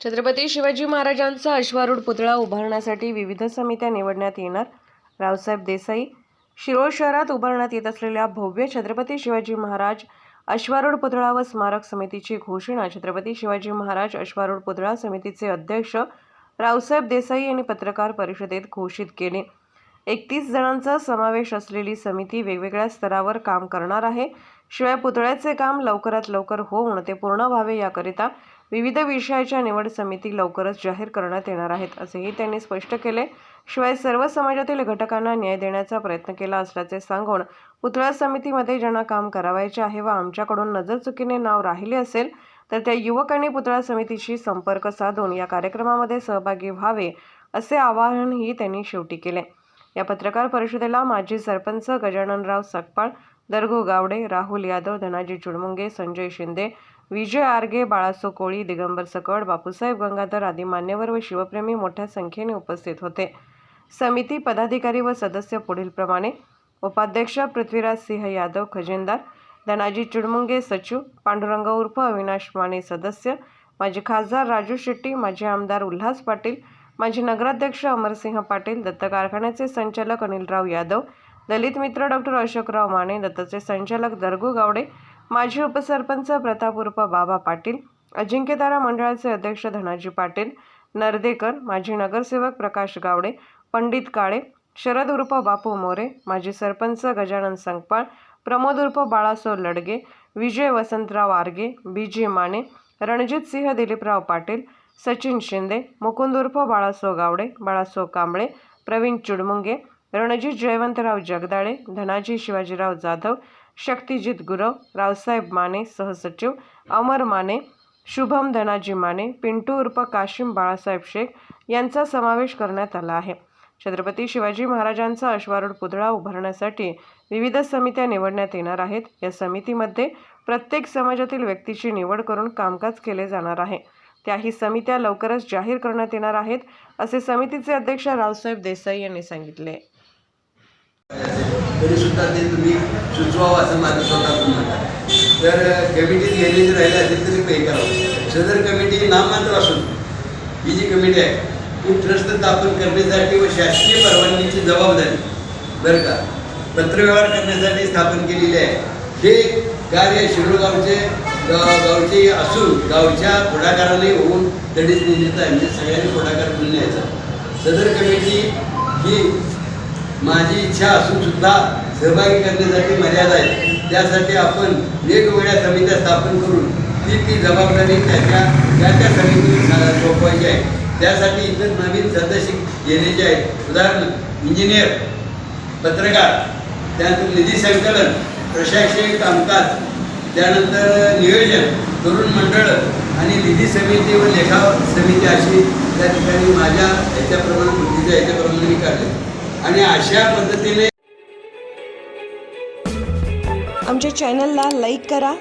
छत्रपती शिवाजी महाराजांचा अश्वारूढ पुतळा उभारण्यासाठी विविध समित्या निवडण्यात येणार. रावसाहेब देसाई शिरोळ शहरात उभारण्यात येत असलेल्या भव्य छत्रपती शिवाजी महाराज अश्वारूढ पुतळा व स्मारक समितीची घोषणा छत्रपती शिवाजी महाराज अश्वारूढ पुतळा समितीचे अध्यक्ष रावसाहेब देसाई यांनी पत्रकार परिषदेत घोषित केले. एकतीस जणांचा समावेश असलेली समिती वेगवेगळ्या स्तरावर काम करणार आहे. शिवाय पुतळ्याचे काम लवकरात लवकर होऊन ते पूर्ण व्हावे याकरिता विविध विषयाच्या निवड समिती लवकरच जाहीर करण्यात येणार आहेत असेही त्यांनी स्पष्ट केले. शिवाय सर्व समाजातील घटकांना न्याय देण्याचा प्रयत्न केला असल्याचे सांगून पुतळा समितीमध्ये ज्यांना काम करावायचे आहे व आमच्याकडून नजर चुकीने नाव राहिले असेल तर त्या युवकांनी पुतळा समितीशी संपर्क साधून या कार्यक्रमामध्ये सहभागी व्हावे असे आवाहनही त्यांनी शेवटी केले. या पत्रकार परिषदेला माजी सरपंच गजाननराव सकपाळ दर्गो गावडे राहुल यादव धनाजी चुडमुंगे संजय शिंदे विजय आर्गे बाळासो कोळी दिगंबर सकड बापूसाहेब गंगाधर आदी मान्यवर व शिवप्रेमी मोठ्या संख्येने उपस्थित होते. समिती पदाधिकारी व सदस्य पुढीलप्रमाणे उपाध्यक्ष पृथ्वीराज सिंह यादव खजिनदार धनाजी चुडमुंगे सचिव पांडुरंग उर्फ अविनाश माने सदस्य माजी खासदार राजू शेट्टी माजी आमदार उल्हास पाटील माजी नगराध्यक्ष अमरसिंह पाटील दत्त कारखान्याचे संचालक अनिलराव यादव दलित मित्र डॉक्टर अशोकराव माने दत्तचे संचालक दर्गू गावडे माजी उपसरपंच प्रताप उर्फ बाबा पाटील अजिंक्यतारा मंडळाचे अध्यक्ष धनाजी पाटील नर्देकर माजी नगरसेवक प्रकाश गावडे पंडित काळे शरद उर्फ बापू मोरे माजी सरपंच गजानन संकपाळ प्रमोद उर्फ बाळासो लडगे विजय वसंतराव आर्गे बी जी माने रणजित सिंह दिलीपराव पाटील सचिन शिंदे मुकुंद उर्फ बाळासो गावडे बाळासो कांबळे प्रवीण चुडमुंगे रणजित जयवंतराव जगदाळे धनाजी शिवाजीराव जाधव शक्तिजित गुरव रावसाहेब माने सहसचिव अमर माने शुभम धनाजी माने पिंटू उर्फ काशिम बाळासाहेब शेख यांचा समावेश करण्यात आला आहे. छत्रपती शिवाजी महाराजांचा अश्वारूढ पुतळा उभारण्यासाठी विविध समित्या निवडण्यात येणार आहेत. या समितीमध्ये प्रत्येक समाजातील व्यक्तीची निवड करून कामकाज केले जाणार आहे. त्याही समित्या लवकरच जाहीर करण्यात येणार आहेत असे समितीचे अध्यक्ष रावसाहेब देसाई यांनी सांगितले. तरी सुद्धा ते तुम्ही सुचवावं असं माझं स्वतःतून आहे. तर कमिटीत गेले जर राहिले असेल तरी पे करावं सदर कमिटी नाममात्र असून ही जी कमिटी आहे ती ट्रस्ट स्थापन करण्यासाठी व शासकीय परवानगीची जबाबदारी बरं का पत्रव्यवहार करण्यासाठी स्थापन केलेली आहे. हे कार्य शिरोगावचे गावचे असून गावच्या पुढाकाराने होऊन तडीच नेण्याचं आहे. म्हणजे सगळ्यांनी पुढाकार घेऊन न्यायचा सदर कमिटी ही माझी इच्छा असून सुद्धा सहभागी करण्यासाठी मर्यादा आहे. त्यासाठी आपण वेगवेगळ्या समित्या स्थापन करून ती ती जबाबदारी त्याच्या त्या त्या समितीने सोपवायची आहे. त्यासाठी इतर नवीन सदस्य घेण्याचे आहेत. उदाहरण इंजिनियर पत्रकार त्यानंतर निधी संकलन प्रशासकीय कामकाज त्यानंतर नियोजन तरुण मंडळ आणि निधी समिती व लेखा समिती अशी त्या ठिकाणी माझ्या याच्याप्रमाणे बुद्धीच्या याच्याप्रमाणे मी काढले. आणि अशा पद्धतीने आमच्या चॅनलला लाईक करा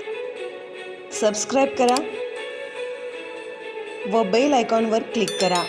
सबस्क्राईब करा व बेल आयकॉनवर क्लिक करा.